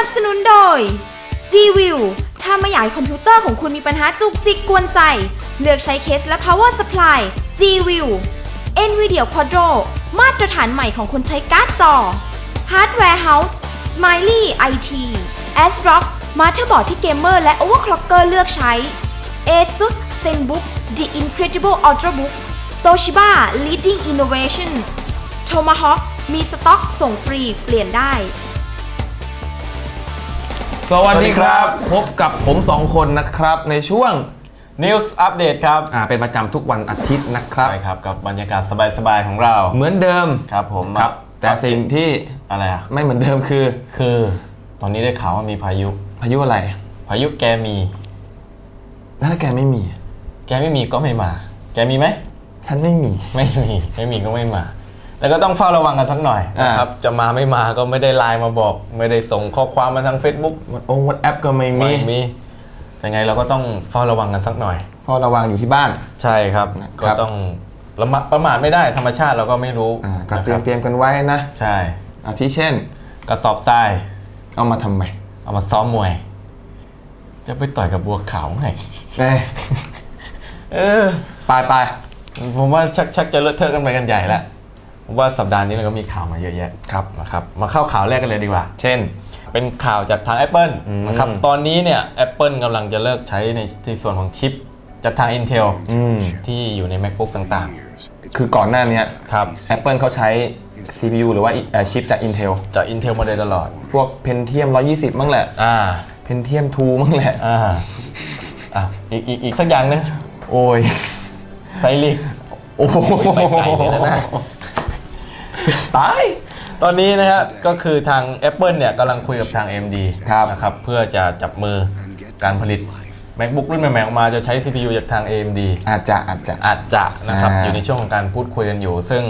นับสนุนโดย G-View ถ้าไม่อยากให้คอมพิวเตอร์ของคุณมีปัญหาจุกจิกกวนใจ เลือกใช้เคสและ power supply G-View NVIDIA Quadro มาตรฐานใหม่ของคนใช้การ์ดจอ Hardware House Smiley IT ASRock มาเตอร์บอร์ดที่เกมเมอร์และ overclocker เลือกใช้ ASUS ZenBook The Incredible Ultrabook Toshiba Leading Innovation Tomahawk มีสต็อกส่งฟรีเปลี่ยนได้ สวัสดีครับ พบกับผมสองคนนะครับในช่วง News Update ครับอ่าเป็นประจำทุกวันอาทิตย์นะครับ ใช่ครับ กับบรรยากาศสบายๆของเรา เหมือนเดิมครับผมครับแต่สิ่งที่อะไรอะ ไม่เหมือนเดิมคือ คือ ตอนนี้ได้ข่าวว่ามีพายุ พายุอะไร พายุแกมีแล้วถ้าแกไม่มี แกไม่มีก็ไม่มา แกมีไหมฉันไม่มี ไม่มี ไม่มีก็ไม่มา แต่ก็ต้องเฝ้าระวังกันสักหน่อยอ่านะครับ จะมาไม่มาก็ไม่ได้ไลน์มาบอก ไม่ได้ส่งข้อความมาทาง Facebook วัดองวัดแอปก็ไม่มีไม่มียังไงเราก็ต้องเฝ้าระวังกันสักหน่อยเฝ้าระวังอยู่ที่บ้าน ใช่ครับนะครับก็ต้องประมาทประมาทไม่ได้ธรรมชาติเราก็ไม่รู้อ่าก็นะเตครียรัมบเตรียมกันไว้นะ ใช่อาทิเช่น กระสอบทราย เอามาทำไม เอามาซ้อมมวย จะไปต่อยกับบัวขาวไงเอ้ยเออไปไปผมว่าชักชักจะเลอะเทอะกันไปกันใหญ่แล้วผม ว่าสัปดาห์นี้เราก็มีข่าวมาเยอะแยะครับนะครับมาเข้าข่าวแรกกันเลยดีกว่า เช่น เป็นข่าวจากทาง Apple อืมนะครับตอนนี้เนี่ย Apple กำลังจะเลิกใช้ในในส่วนของชิปจากทาง Intel อืมที่อยู่ใน MacBook ต่างคือก่อนหน้าเนี้ยๆครับ Apple เขาใช้ CPU หรือว่าเอ่อชิปจาก Intel จาก Intel มาโดยตลอด พวก Pentium 120 มั้งแหละอ่า Pentium 2 มั้งแหละอ่าอะอีกอีกอีกสักอย่างหนึงโอ้ยไซริกโอ้โหไปไกลเลยนะนะ ตาย ตอนนี้นะฮะก็คือทาง Apple เนี่ยกำลังคุยกับทาง AMD ครับนะครับเพื่อจะจับมือการผลิต MacBook รุ่นใหม่ๆออกมาจะใช้ CPU จากทาง AMD อาจจะอาจจะ อาจจะนะครับอ่าอยู่ในช่วงของการพูดคุยกันอยู่ ซึ่ง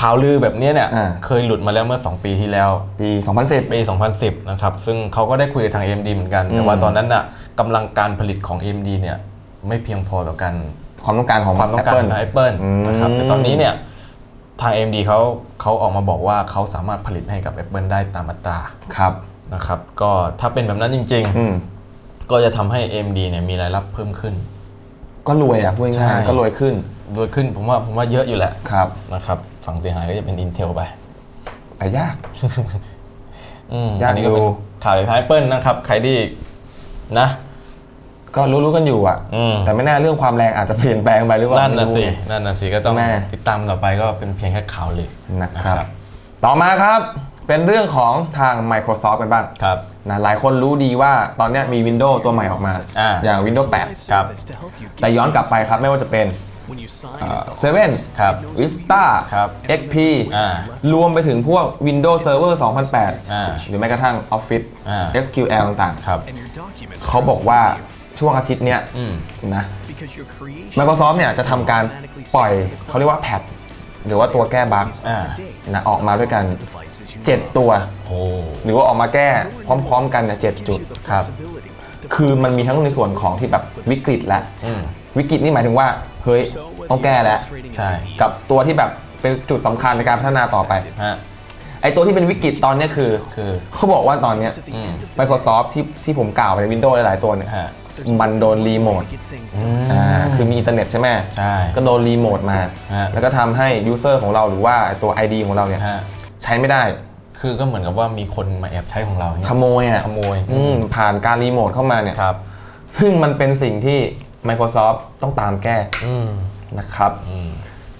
ข่าวลือแบบนี้เนี่ยอ่า เคยหลุดมาแล้วเมื่อ 2 ปีที่แล้ว ปี 2010 ปี 2010 นะครับ ซึ่งเขาก็ได้คุยกับทาง AMD เหมือนกัน แต่ว่าอืมตอนนั้นน่ะกำลังการผลิตของ AMD เนี่ยไม่เพียงพอต่อการความต้องการของ ความต้องการ Apple ของ Apple อืมนะครับ แต่ตอนนี้เนี่ย ทาง AMD เขาเขาออกมาบอกว่าเขาสามารถผลิตให้กับ Apple ได้ตามอัตราครับนะครับ ก็ถ้าเป็นแบบนั้นจริง อืมๆ ก็จะทำให้ AMD เนี่ยมีรายรับเพิ่มขึ้น ก็รวยอะพูดใช่ ง่ายๆก็รวยขึ้นโดยขึ้นผมว่าผมว่าเยอะอยู่แหละครับ นะครับฝั่งเสียหายก็จะเป็น Intel ไปแต่ยาก อืมยากอันนี้ก็เป็นอยู่ ข่าวจากทาง Apple นะครับ ใครที่นะ ก็รู้ๆกันอยู่อะ อืม แต่ไม่แน่เรื่องความแรงอาจจะเปลี่ยนแปลงไปหรือเปล่านั่นนะไม่รู้สิไง นั่นนะสิก็ต้องใช่ไหม ติดตามต่อไปก็เป็นเพียงแค่ข่าวเลยนะครับนะครับ ต่อมาครับเป็นเรื่องของทาง Microsoft กันบ้างครับ นะหลายคนรู้ดีว่าตอนเนี้ยมี Windows ตัวใหม่ออกมา อ่า อย่าง Windows ครับ8แต่ย้อนกลับไปครับไม่ว่าจะเป็นเอ่อ7ครับ Vista ครับ XP อ่า รวมไปถึงพวก Windows Server อ่า2008 หรือแม้กระทั่ง Office อ่า SQL ต่างครับๆเขาบอกว่า ช่วงอาทิตย์เนี้ยอืม นะ Microsoft เนี่ยจะทำการปล่อยเขาเรียกว่าแพทหรือว่าตัวแก้บั๊กอ่า นะออกมาด้วยกัน 7 ตัว โอ้ หรือว่าออกมาแก้พร้อม ๆ กันเนี่ยเจ็ดจุด ครับ คือมันมีทั้งในส่วนของที่แบบวิกฤตแล้วอืม วิกฤตนี่หมายถึงว่าเฮ้ยต้องแก้แล้ว ใช่ กับตัวที่แบบเป็นจุดสำคัญในการพัฒนาต่อไป ฮะ ไอตัวที่เป็นวิกฤตตอนเนี้ยคือคือ เขาบอกว่าตอนเนี้ย อืม Microsoft ที่ที่ผมกล่าวไปใน Windows หลายๆตัวเนี่ยฮะ มันโดนรีโมทอืมอ่าคือมีอินเทอร์เน็ตใช่ไหมใช่ ก็โดนรีโมทมา ฮะ แล้วก็ทำให้ยูเซอร์ของเราหรือว่าตัว ID ของเราเนี่ยฮะใช้ไม่ได้คือก็เหมือนกับว่ามีคนมาแอบใช้ของเราเนี่ยขโมยอะขโมยอืมผ่านการรีโมทเข้ามาเนี่ย ครับ ซึ่งมันเป็นสิ่งที่ Microsoft ต้องตามแก้อืมนะครับ อืม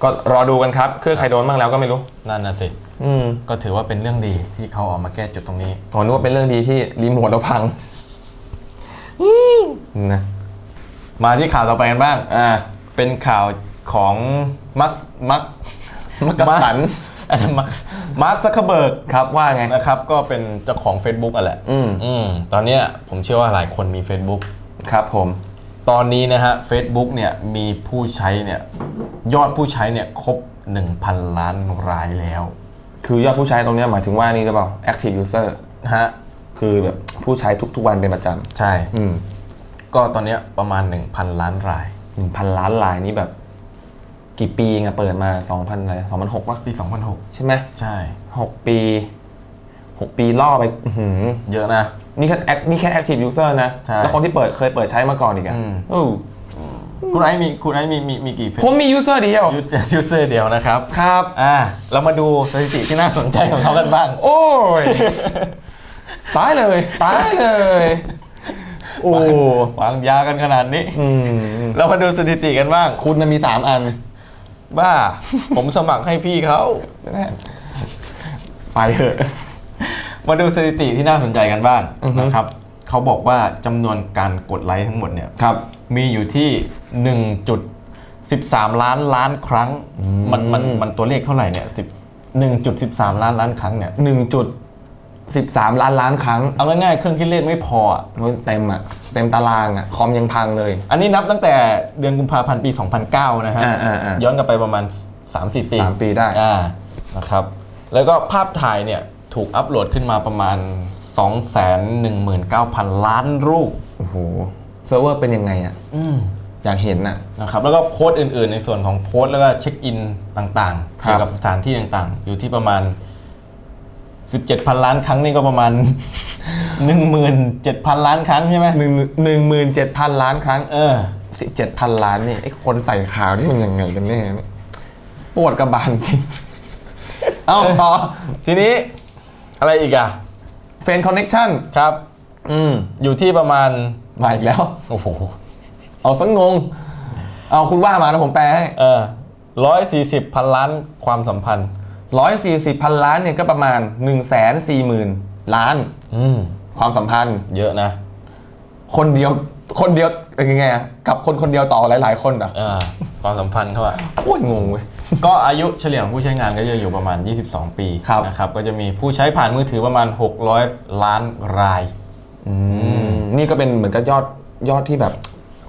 ก็รอดูกันครับ เครื่องใครโดนบ้างแล้วก็ไม่รู้ นั่นน่ะสิ อืมก็ถือว่าเป็นเรื่องดีที่เขาออกมาแก้จุดตรงนี้ผมนึกว่าเป็นเรื่องดีที่รีโมทเราพัง นะมาที่ข่าวต่อไปกันบ้าง อ่า เป็นข่าวของมาร์คมาร์คมักกะสันอันนั้นมาร์คมาร์คซักเคเบิร์กครับว่าไงนะครับก็เป็นเจ้าของ Facebook อะแหละอืมอืมตอนเนี้ยผมเชื่อว่าหลายคนมี Facebook ครับผม ตอนนี้นะฮะ Facebook เนี่ยมีผู้ใช้เนี่ยยอดผู้ใช้เนี่ยครบ 1,000 ล้านรายแล้ว คือยอดผู้ใช้ตรงเนี้ยหมายถึงว่านี่หรือเปล่า active user นะฮะ คือแบบผู้ใช้ทุกๆวันเป็นประจใช่ำอืมก็ตอนเนี้ยประมาณ 1,000 ล้านราย หนึ่งพันล้านลายนี้แบบ กี่ปีไงเปิดมา2,000อะไร2,006ป่ะ ปี 2006 ใช่ไหมใช่ หกปี6ปีล่อไปอื้อหือเยอะนะ นี่แค่ act- นี่แค่ active user นะ ใช่ แล้วคนที่เปิดเคยเปิดใช้มาก่อนอีกอะอืมโอ้คุณไอซ์มีคุณไอซ์มีมีมีกี่เฟซผมมี user เดียวยูยูเซอร์เดียวนะครับ ครับ อ่า เรามาดูสถิติที่น่าสนใจของเขากันบ้าง โอ้ย ตายเลยตายเลยโอ้วางยากันขนาดนี้อืมเรามาดูสถิติกันบ้างคุณน่ะมีสามอัน บ้า ผมสมัครให้พี่เขาแน่ไปเถอะมาดูสถิติที่น่าสนใจกันบ้างอือฮึ นะครับเขาบอกว่าจำนวนการกดไลค์ทั้งหมดเนี่ย ครับ มีมีอยู่ที่ 1.13 ล้านล้านครั้ง มันมันมันตัวเลขเท่าไหร่เนี่ย10 1.13 ล้านล้านครั้งเนี่ย หนึ่งจุด สิบสามล้านล้านครั้ง เอาง่ายๆเครื่องคิดเลขไม่พออะโอ้ยเต็มอะ เต็มตารางอะ คอมยังพังเลย อันนี้นับตั้งแต่เดือนกุมภาพันธ์ปี 2009 นะฮะ อ่าอ่าอ่าย้อนกลับไปประมาณ 3-4 ปีสามปีได้ อ่านะครับ แล้วก็ภาพถ่ายเนี่ย ถูกอัปโหลดขึ้นมาประมาณ 219,000 ล้านรูป โอ้โหเซิร์ฟเวอร์เป็นยังไงอะ อืม อยากเห็นอะ นะครับแล้วก็โพสต์อื่นๆ ในส่วนของโพสต์แล้วก็เช็คอินต่างๆ ครับ เกี่ยวกับสถานที่ต่างๆ อยู่ที่ประมาณ 17,000 ล้านครั้งนี่ก็ประมาณ 17,000 ล้านครั้งใช่ไหมหนึ่งหนึ่งหมื่นเจ็ดพันล้านครั้งเออ สิบเจ็ดพันล้านนี่ไอ้คนใส่ข่าวนี่มันยังไงกันแน่เนี่ยปวดกระบาลจริง เอ้าต่อทีนี้อะไรอีกอะ เฟนคอนเน็ชันครับ อืม อยู่ที่ประมาณ มาอีกแล้ว โอ้โห เอาสังงง เอาคุณว่ามาแล้วผมแปลให้ เออร้อยสี่สิบพันล้านความสัมพันธ์ ร้อยสี่สิบพันล้านเนี่ยก็ประมาณหนึ่งแสนสี่หมื่นล้าน อืมความสัมพันธ์ เยอะนะคนเดียวคนเดียวเป็นยังไงอะกับคนคนเดียวต่อหลาย ๆ คนเหรอะเออความสัมพันธ์เขาอะโอ้ยงงเว้ย ก็อายุเฉลี่ยของผู้ใช้งานก็จะอยู่ประมาณ 22 ปีครับ นะครับ ก็จะมีผู้ใช้ผ่านมือถือประมาณ 600 ล้านรายอืมนี่ก็เป็นเหมือนกับยอดยอดที่แบบ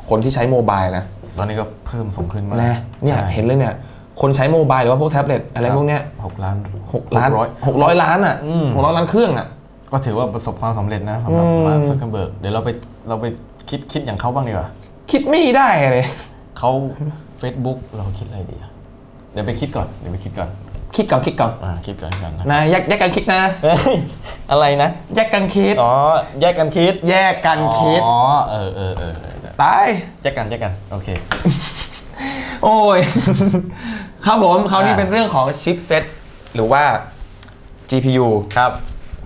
คนที่ใช้โมบายนะ ตอนนี้ก็เพิ่มสูงขึ้นมากนะเนี่ยใช่เห็นเลยเนี่ย คนใช้โมบายหรือว่าพวกแท็บเล็ตอะไรพวกเนี้ยหกล้านหกล้านร้อยหกร้อยล้านอะอืมหกร้อยล้านเครื่องอะก็ถือว่าประสบความสำเร็จนะสำหรับอืมมาร์คซักเคอร์เบิร์กเดี๋ยวเราไปเราไปคิดคิดอย่างเขาบ้างดีกว่า คิดไม่ได้เลยเขา Facebook เราคิดอะไรดีอะเดี๋ยวไปคิดก่อนเดี๋ยวไปคิดก่อน คิดก่อนคิดก่อนอ่าคิดก่อนกันนะนะแยกแยกกันคิดนะเฮ้ยอะไรนะแยกกันคิดอ๋อแยกกันคิด แยกกันคิดอ๋อเออเออเออเออตายแยกกันแยกกันโอเค โอ้ย ครับผมคราวนี้อ่าเป็นเรื่องของชิปเซ็ตหรือว่า GPU ครับ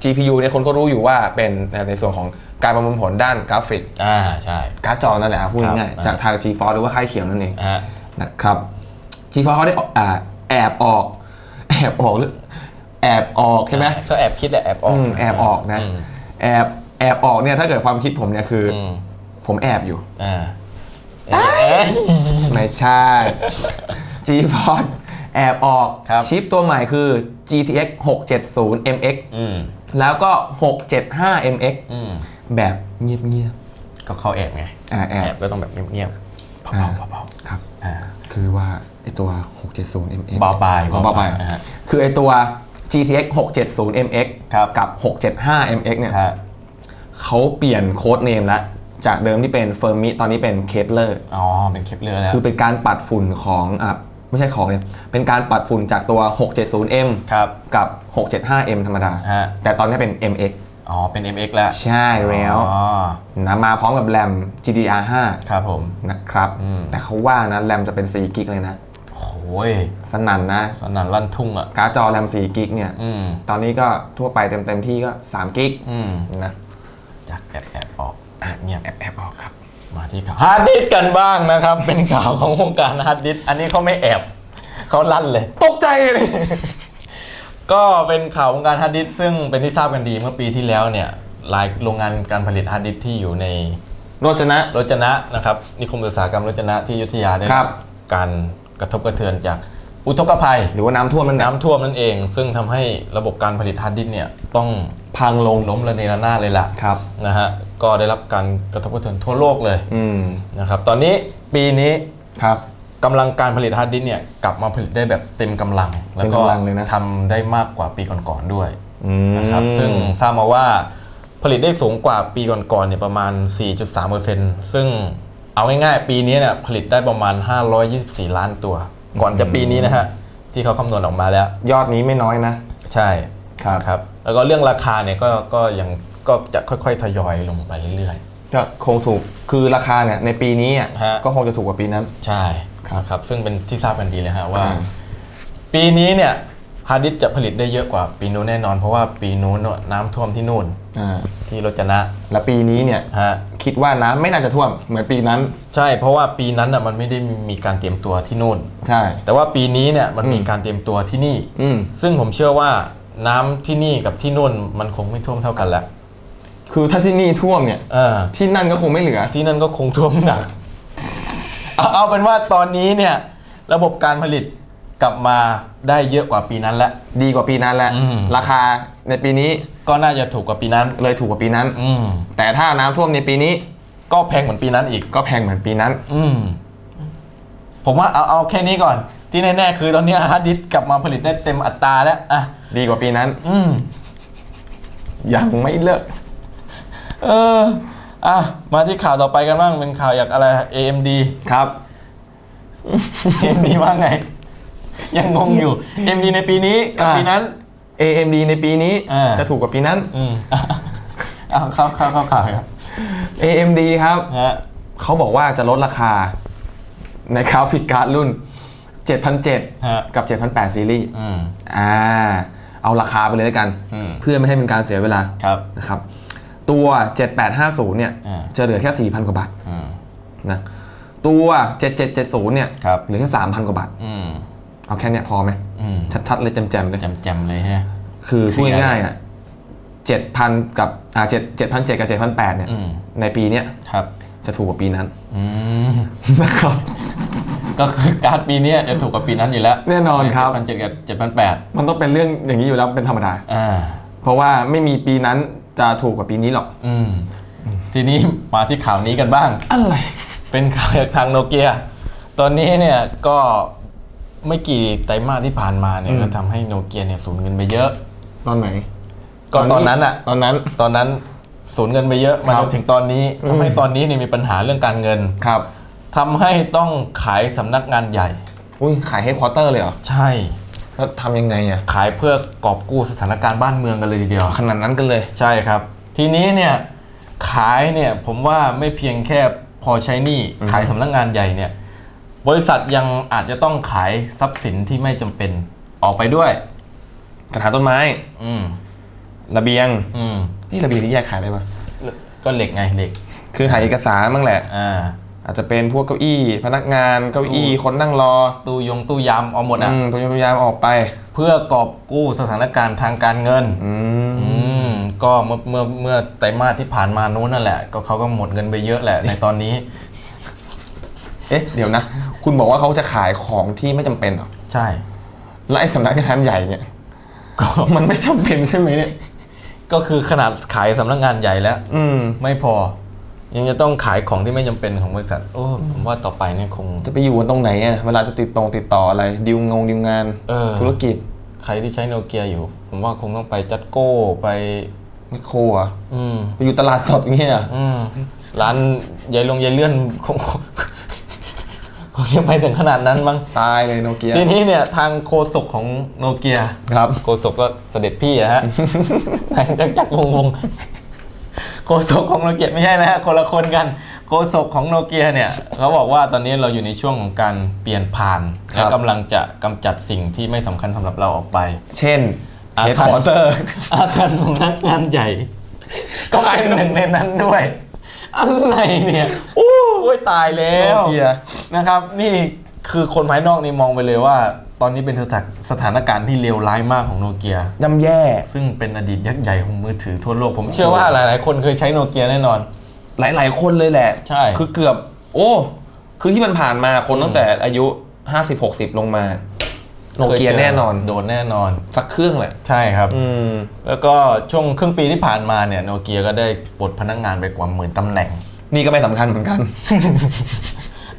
GPU เนี่ยคนก็รู้อยู่ว่าเป็นในส่วนของการประมวลผลด้านกราฟิก อ่าใช่การ์ดจอนั่นแหละอะพูดง่ายครับๆจากทาง GeForce หรือว่าค่ายเขียวนั่นเองฮะนะครับ GeForce เขาได้ออกอ่าแอบออก แอบออกหรือแอบออกใช่ไหมก็แอบคิดแหละแอบออกอืมแอบออกนะมแอบแอบออกเนี่ยถ้าเกิดความคิดผมเนี่ยคือออืมผมแอบอยู่อ่าเอ๊ะไม่ใช่ GeForce แอบออกครับ ชิปตัวใหม่คือ GTX 670 MX อืมแล้วก็ 675 MX อืมแบบเงียบก็เขาแอบไงๆอ่าแอแอบบก็ต้องแบบเงียบๆอ่าเบาๆเบาครับ ๆอ่า คือว่าไอตัว 670 MX เบาไปเบาไปอ่าฮะคือไอตัว GTX 670 MX ครับ กับ 675 MX เนี่ย ฮะเขาเปลี่ยนโค้ดเนมแล้ว จากเดิมที่เป็น Fermi ตอนนี้เป็น Kepler อ๋อเป็นเคปเรือแล้ว คือเป็นการปัดฝุ่นของอะ ไม่ใช่ของเนี่ยเป็นการปัดฝุ่นจากตัว 670M ครับ กับ 675M ธรรมดา ฮะ แต่ตอนนี้เป็น MX อ๋อ เป็น MX แล้วใช่แล้วอ๋อนะมาพร้อมกับแรม GDDR5 ครับผม นะครับ อืม แต่เขาว่านะแรมจะเป็น4กิกเลยนะ โอ้ยสนั่นนะ สนั่นลั่นทุ่งอะ การ์ดจอแรม4กิกเนี่ย อืม ตอนนี้ก็ทั่วไปเต็มๆที่ก็3กิกอืม นะ จากแอบแอบออกแอบเงียบแอบแอบออกครับ มาที่ข่าวฮาร์ดดิสก์กันบ้างนะครับ เป็นข่าวของวงการฮาร์ดดิสก์อันนี้เขาไม่แอบเขาลั่นเลย ตกใจเลย ก็เป็นข่าววงการฮาร์ดดิสก์ซึ่งเป็นที่ทราบกันดีเมื่อปีที่แล้วเนี่ยหลายโรงงานการผลิตฮาร์ดดิสก์ที่อยู่ในโรจนะรจนะนะครับนิคมอุตสาหกรรมรจนะที่อยุธยาได้ครับการกระทบกระเทือนจากอุทกภัย หรือว่าน้ำท่วมมันน้น้ำท่วมนั่นเอง ซึ่งทำให้ระบบการผลิตฮาร์ดดิสก์เนี่ยต้องำ พังลงล้มระเนระนาดเลยล่ะครับนะฮะก็ได้รับการกระทบกระเทือนทั่วโลกเลยอืมนะครับตอนนี้ปีนี้ครับกำลังการผลิตฮาร์ดดิสก์เนี่ยกลับมาผลิตได้แบบเต็มกำลัง แล้วก็เต็มกำลังเลยนะทำได้มากกว่าปีก่อนๆด้วยอืมนะครับซึ่งทราบมาว่าผลิตได้สูงกว่าปีก่อนๆเนี่ยประมาณ 4.3%ซึ่งเอาง่ายๆ ปีนี้เนี่ยผลิตได้ประมาณ 524 ล้านตัว ก่อนจะปีนี้นะฮะที่เขาคำนวณออกมาแล้ว ยอดนี้ไม่น้อยนะ ใช่ครับครับ แล้วก็เรื่องราคาเนี่ยก็ก็ยังก็จะค่อยๆทยอยลงไปเรื่อยก็คงถูกคือราคาเนี่ยในปีนี้อะฮะก็คงจะถูกกว่าปีนั้นๆใช่ครับครับ ซึ่งเป็นที่ทราบกันดีเลยฮะว่า อืม ปีนี้เนี่ยฮาร์ดดิสก์จะผลิตได้เยอะกว่าปีนู้นแน่นอน เพราะว่าปีนู้นน่ะน้ำท่วมที่นู่นอ่าที่โรจนะแล้วปีนี้เนี่ยฮะ คิดว่าน้ำไม่น่าจะท่วมเหมือนปีนั้นใช่เพราะว่าปีนั้นอะมันไม่ได้มีการเตรียมตัวที่นู่น ใช่ แต่ว่าปีนี้เนี่ยมันมีอืมการเตรียมตัวที่นี่ อืม ซึ่งผมเชื่อว่า น้ำที่นี่กับที่นู่นมันคงไม่ท่วมเท่ากันแล้วคือถ้าที่นี่ท่วมเนี่ย เออ ที่นั่นก็คงไม่เหลือ ที่นั่นก็คงท่วมหนัก เอาเอาเป็นว่าตอนนี้เนี่ย ระบบการผลิตกลับมาได้เยอะกว่าปีนั้นแล้ว ดีกว่าปีนั้นแหละ อืม ราคาในปีนี้ก็น่าจะถูกกว่าปีนั้น เลยถูกกว่าปีนั้น อืม แต่ถ้าน้ำท่วมในปีนี้ก็แพงเหมือนปีนั้นอีก ก็แพงเหมือนปีนั้น อืม ผมว่าเอาเอาแค่นี้ก่อน ที่แน่ๆคือตอนนี้ฮาร์ดดิสก์กลับมาผลิตได้เต็มอัตราแล้วอะดีกว่าปีนั้น อืมยังไม่เลิก เอออะมาที่ข่าวต่อไปกันบ้างเป็นข่าวอยากอะไร AMD ครับ AMD ว่าไง ยังงงอยู่ AMD ในปีนี้กับอ่าปีนั้น AMD ในปีนี้อ่าจะถูกกว่าปีนั้น อืมอะเข้าเข้าเข้าข่าวครับ AMD ครับฮะเขาบอกว่าจะลดราคาในกราฟิกการ์ดรุ่น 7,700 ฮะกับ 7,800 ซีรีส์อืมอ่าเอาราคาไปเลยแล้วกัน อืมเพื่อไม่ให้เป็นการเสียเวลาครับนะครับ ตัว 7850 เนี่ย อ่าจะเหลือแค่ 4,000 กว่าบาทอืมนะตัว 7770 เนี่ยครับเหลือแค่ 3,000 กว่าบาท อืมเอาแค่เนี้ยพอไหม อืมชัดๆเลยแจ่มๆเลยแจมแจมๆเลยฮะ คือพูดคืออะไรง่ายๆอะ7,000 กับอ่า7 7,700 กับ 7,800 เนี่ย อืมในปีเนี้ยครับ จะถูกกว่าปีนั้น อืมนะครับ ก็คือการ์ดปีเนี้ยจะถูกกว่าปีนั้นอยู่แล้วแน่นอนครับ เจ็ดพันเจ็ดกับเจ็ดพันแปดมันต้องเป็นเรื่องอย่างนี้อยู่แล้วเป็นธรรมดา อ่า เพราะว่าไม่มีปีนั้นจะถูกกว่าปีนี้หรอก อืม ทีนี้มาที่ข่าวนี้กันบ้าง อะไร เป็นข่าวจากทางโนเกีย ตอนนี้เนี่ยก็ไม่กี่ไตรมาสที่ผ่านมาเนี่ยอืม ก็ทำให้โนเกียเนี่ยสูญเงินไปเยอะ ตอนไหน ก็ตอนนั้นอะตอนนั้น ตอนนั้นสูญเงินไปเยอะมาครัจบนถึงตอนนี้อืมทำให้ตอนนี้เนี่ยมีปัญหาเรื่องการเงิน ครับ ทำให้ต้องขายสำนักงานใหญ่ อุ้ยขายให้ควอเตอร์เลยเหรอใช่ แล้วทำยังไงอะขายเพื่อกอบกู้สถานการณ์บ้านเมืองกันเลยทีเดียว ขนาดนั้นกันเลย ใช่ครับ ทีนี้เนี่ยขายเนี่ยผมว่าไม่เพียงแค่พอใช้หนี้อืม ขายสำนักงานใหญ่เนี่ยบริษัทยังอาจจะต้องขายทรัพย์สินที่ไม่จำเป็นออกไปด้วย กระถางต้นไม้ อืมระเบียงอืมนี่ระเบียงนี่แยกขายได้ปะก็เหล็กไงเหล็ก คือถ่ายเอกสารบ้างแหละ อ่า อาจจะเป็นพวกเก้าอี้ พนักงานเก้าอี้ตู้คนนั่งรอตู้ยงตู้ยามเอาหมดอะอืมตัวยามออกไป เพื่อกอบกู้สถานการณ์ทางการเงินอืมอืมก็เมื่อเมื่อเมื่อไตรมาสที่ผ่านมานู้นนั่นแหละ ก็เขาก็หมดเงินไปเยอะแหละ ในตอนนี้ เอ๊ะเดี๋ยวนะ คุณบอกว่าเขาจะขายของที่ไม่จำเป็นเหรอใช่ แล้วไอ้สำนักงานใหญ่เนี่ยก็มันไม่จำเป็นใช่ไหมเนี่ยก็คือขนาดขายสำนักงานใหญ่แล้ว อืม ไม่พอ ยังจะต้องขายของที่ไม่จำเป็นของบริษัท โอ้ผมว่าต่อไปเนี่ยคง จะไปอยู่กันตรงไหนอะเวลาจะติดตรงติดต่ออะไรดิวงงดิวงานเออ ธุรกิจใครที่ใช้โนเกียอยู่ ผมว่าคงต้องไปจัดโก้ไป ไมโครอะอืม ไปอยู่ตลาดสดอย่างเงี้ยเหรออืม ร้านยายลงยายเลื่อนคงคงจะไปถึงขนาดนั้นมั้งตายเลยโนเกียทีนี้เนี่ยทางโฆษกของโนเกีย ครับโฆษกก็เสด็จพี่อะฮะนางจักจักวงวงโฆษกของโนเกียไม่ใช่นะฮะคนละคนกันโฆษกของโนเกียเนี่ยเขาบอกว่าตอนนี้เราอยู่ในช่วงของการเปลี่ยนผ่านครับและกำลังจะกำจัดสิ่งที่ไม่สำคัญสำหรับเราออกไป เช่นอาเฮดคารคอร์เตอร์อาคารสำนักงานใหญ่ ก็เป็นหนึ่งในนั้นด้วยอะไรเนี่ยโอ้ยตายแล้โนวเกียนะครับ นี่คือคนภายนอกนี่มองไปเลยว่า ตอนนี้เป็นสถานสถานการณ์ที่เลวร้ายมากของโนเกีย ย่ำแย่ ซึ่งเป็นอดีตยักษ์ใหญ่ของมือถือทั่วโลก ผมเชื่อว่าหลายๆ คนเคยใช้โนเกียแน่นอน หลาย ๆ คนเลยแหละ ใช่ คือเกือบ โอ้ คือที่มันผ่านมาคนตั้งแต่อายุ50 60ลงมาโนเกียคจแน่นอน โดนแน่นอน สักเครื่องแหละ ใช่ครับ อืม แล้วก็ช่วงครึ่งปีที่ผ่านมาเนี่ยโนเกียก็ได้ปลดพนักงานไปกว่าหมื่นตำแหน่ง นี่ก็ไม่สำคัญเหมือนกัน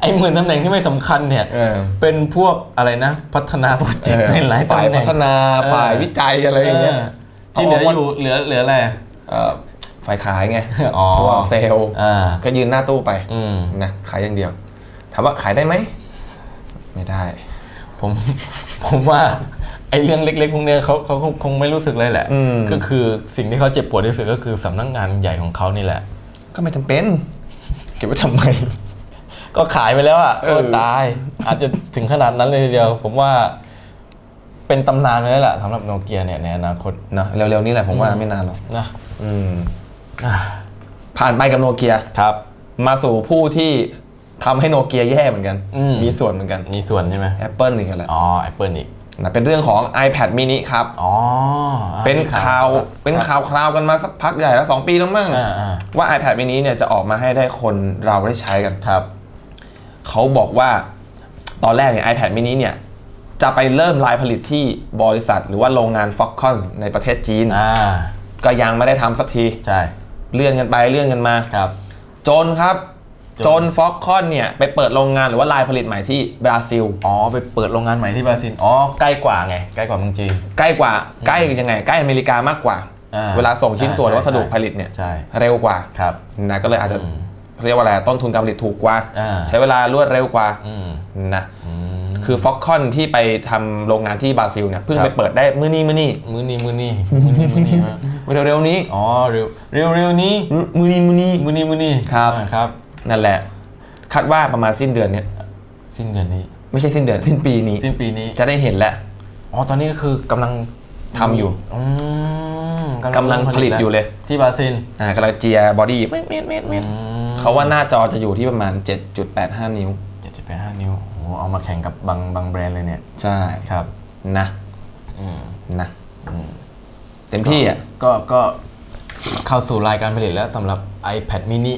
ไอ้หมื่นตำแหน่งที่ไม่สำคัญเนี่ย เออเป็นพวกอะไรนะ พัฒนาโปรเจกต์ในหลายตำฝ่ายแหน่พังฒนาเออ ฝ่ายวิจัยอะไรอย่างเงี้ยเออที่เหลืออยู่เหลือเหลืออะไร เอ่อฝ่ายขายไงอ๋อพวกเซลล์ อ่า ก็ยืนหน้าตู้ไปอืม นะขายอย่างเดียว ถามว่าขายได้ไหม ไม่ได้ ผมผมว่าไอ้เรื่องเล็กๆพวกเนี้ยเขาเขาคงคงไม่รู้สึกเลยแหละ อืม ก็คือสิ่งที่เขาเจ็บปวดที่สุดก็คือสำนักงานใหญ่ของเขานี่แหละ ก็ไม่จำเป็น เก็บไว้ทำไม ก็ขายไปแล้วอะเอก็อ ตาย อาจจะถึงขนาดนั้นเลยทีเดียว ผมว่า เป็นตำนานไปแล้วแหละสำหรับโนเกียเนี่ยในอนาคตเนาะเร็วๆนี้แหละผมว่าไม่นานหรอกนะอืมผ่านไปกับโนเกีย ครับ มาสู่ผู้ที่ทำให้โนเกียแย่เหมือนกัน อืม มีส่วนเหมือนกัน มีส่วนใช่ไหม Apple นี่กันแหละอ๋อ Apple อีก นะเป็นเรื่องของ iPad mini ครับ อ๋อเป็นข่าวครับเป็นข่าวคราวกันมาสักพักใหญ่แล้วสองปีแล้วมั้งอ่าอ่าว่า iPad mini เนี่ยจะออกมาให้ได้คนเราได้ใช้กันครับ เขาบอกว่าตอนแรกเนี่ย iPad mini เนี่ย จะไปเริ่มลายผลิตที่บริษัท หรือว่าโรงงาน Foxconn ในประเทศจีน อ่า ก็ยังไม่ได้ทำสักที ใช่ เลื่อนกันไปเลื่อนกันมา ครับ จนครับจนจน Foxconn เนี่ย ไปเปิดโรงงานหรือว่าลายผลิตใหม่ที่บราซิล อ๋อ ไปเปิดโรงงานใหม่ที่บราซิล อ๋อ ใกล้กว่าไง ใกล้กว่าเมืองจีน ใกล้กว่า ใกล้ยังไง ใกล้อเมริกามากกว่า อ่าเวลาส่งชิ้นส่วนอ่าใช่วัสดุใช่ ผลิตเนี่ย ใช่ เร็วกว่าครับ นะก็เลยอาจจะอืม เรียกว่าอะไรต้นทุนการผลิตถูกกว่าอ่าใช้เวลารวดเร็วกว่าอืมนะอืมคือ Foxconn ที่ไปทำโรงงานที่บราซิลเนี่ยเพิ่งครับไปเปิดได้มื้อนี้มื้อนี้มือนี้มือนี้มือนี้มือนี้ฮะเร็วๆนี้อ๋อเร็วเร็วเร็วนี้มื้อนี้มื้อนี้มือนี้มือนี้ครับอ่าครับ นั่นแหละ คาดว่าประมาณสิ้นเดือนเนี้ยสิ้นเดือนนี้ ไม่ใช่สิ้นเดือนสิ้นปีนี้ สิ้นปีนี้จะได้เห็นแล้วอ๋อตอนนี้ก็คือกำลังทำอยู่อืมกำลังผลิตอยู่เลย ที่บราซิลอ่ากำลังเจียบอดี้เม็ดเม็ดเม็ด เม็ดอืมเขาว่าหน้าจอจะอยู่ที่ประมาณ 7.85 นิ้วเจ็ดจุดแปดห้านิ้วโอ้โหเอามาแข่งกับบางบางแบรนด์เลยเนี่ย ใช่ครับนะอืมนะอืมเต็มที่อะ ก็ก็เข้าสู่รายการผลิตแล้วสำหรับ iPad mini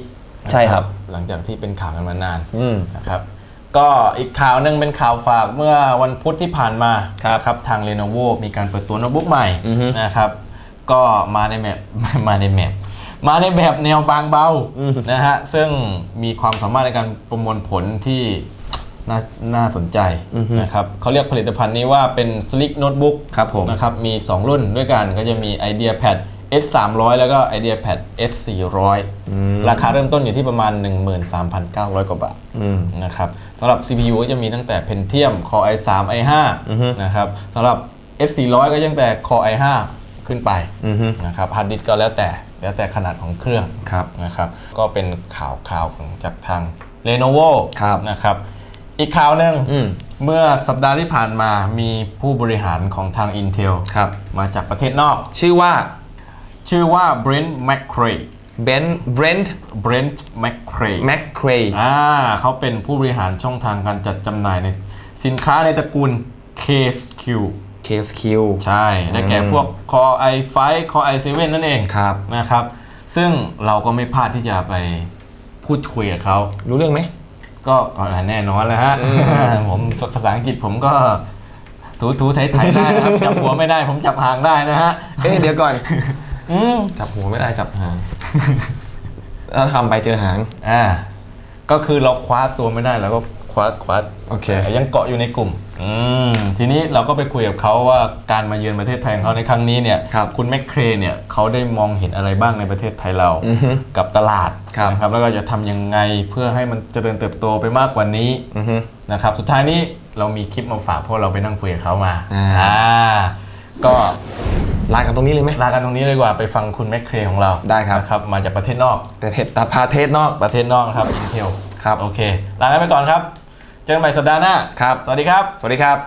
ใช่ครับ หลังจากที่เป็นข่าวกันมานานอืม นะครับ ก็อีกข่าวหนึ่งเป็นข่าวฝากเมื่อวันพุธที่ผ่านมาครับครับทาง Lenovo มีการเปิดตัวโน้ตบุ๊กใหม่อือฮึ นะครับ ก็มาในแบบมาในแบบ มาในแบบแนวบางเบาอืมนะฮะซึ่งมีความสามารถในการประมวลผลที่น่าน่าสนใจนะครับเขาเรียกผลิตภัณฑ์นี้ว่าเป็น Slick Notebook ครับผมนะครับมี 2 รุ่นด้วยกันก็จะมี IdeaPad S 3 0 0แล้วก็ IdeaPad S 400ราคาเริ่มต้นอยู่ที่ประมาณ 13,900 กว่าบาทอืมนะครับสำหรับ CPU ก็จะมีตั้งแต่ Pentium Core i3 i5 อือฮึนะครับสำหรับ S 400ก็ยังแต่ Core i5 ขึ้นไปอือฮึ นะครับฮาร์ดดิสก์ก็แล้วแต่แล้วแต่ขนาดของเครื่องครับ นะครับ ก็เป็นข่าวคราวของจากทาง Lenovo ครับ นะครับ อีกข่าวหนึ่งอืมเมื่อสัปดาห์ที่ผ่านมามีผู้บริหารของทาง Intel ครับ มาจากประเทศนอก ชื่อว่าชื่อว่า Brent McCray เบนเบรนท์ Brent McCray แมคเครย์อ่าเขาเป็นผู้บริหารช่องทางการจัดจำหน่ายในสินค้าในตระกูล KSQ เคสคิวใช่ได้แก่อืมพวก Core i5 Core i7 นั่นเองครับนะครับ ซึ่งเราก็ไม่พลาดที่จะไปพูดคุยกับเขารู้เรื่องไหม ก็ก็แน่นอนแล้วฮะผมภาษาอังกฤษผมก็ถูถูไทยไทยได้นะครับจับหัวไม่ได้ ผมจับหางได้นะฮะเอ้ยเดี๋ยวก่อนอืมจับหัวไม่ได้จับหางแล้วทำไปเจอหางอ่าก็คือเราคว้าตัวไม่ได้แล้วก็ คว้าคว้าโอเคแต่ยังเกาะอยู่ในกลุ่มอืมทีนี้เราก็ไปคุยกับเขาว่าการมาเยือนประเทศไทยของเขาในครั้งนี้เนี่ยครับณแมคเครย์เนี่ยเขาได้มองเห็นอะไรบ้างในประเทศไทยเรา อือฮึกับตลาดครับ นะครับแล้วก็จะทำยังไงเพื่อให้มันเจริญเติบโตไปมากกว่านี้ อือฮึ นะครับสุดท้ายนี้เรามีคลิปมาฝากเพราะเราไปนั่งคุยกับเขามาอ่าอ่าก็ลากันตรงนี้เลยไหม ลากันตรงนี้เลยดีกว่าไปฟังคุณแมคเครย์ของเราได้ครับ นะครับ มาจากประเทศนอกแต่เทศตาพาเทศนอก ประเทศนอกนะครับ Intel ครับ โอเคลากันไปก่อนครับ เจอกันใหม่สัปดาห์หน้า ครับ สวัสดีครับ สวัสดีครับ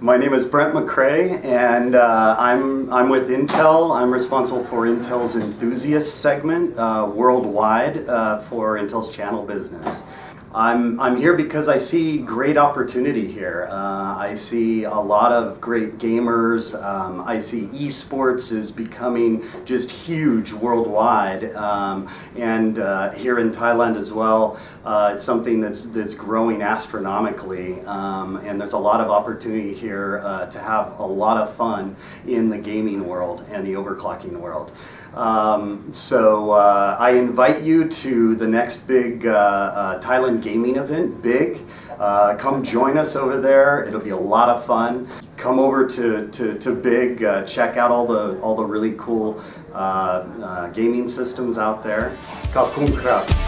My name is Brent McCrae, and uh, I'm, I'm with Intel. I'm responsible for Intel's enthusiast segment uh, worldwide uh, for Intel's channel business. I'm I'm here because I see great opportunity here. Uh, I see a lot of great gamers. Um, I see esports is becoming just huge worldwide, um, and uh, here in Thailand as well. Uh, it's something that's that's growing astronomically, um, and there's a lot of opportunity here uh, to have a lot of fun in the gaming world and the overclocking world. Um, so uh, I invite you to the next big uh, uh, Thailand gaming event, Big. Uh, come join us over there. It'll be a lot of fun. Come over to, to, to Big. Uh, check out all the all the really cool uh, gaming systems out there. Kapkun krap.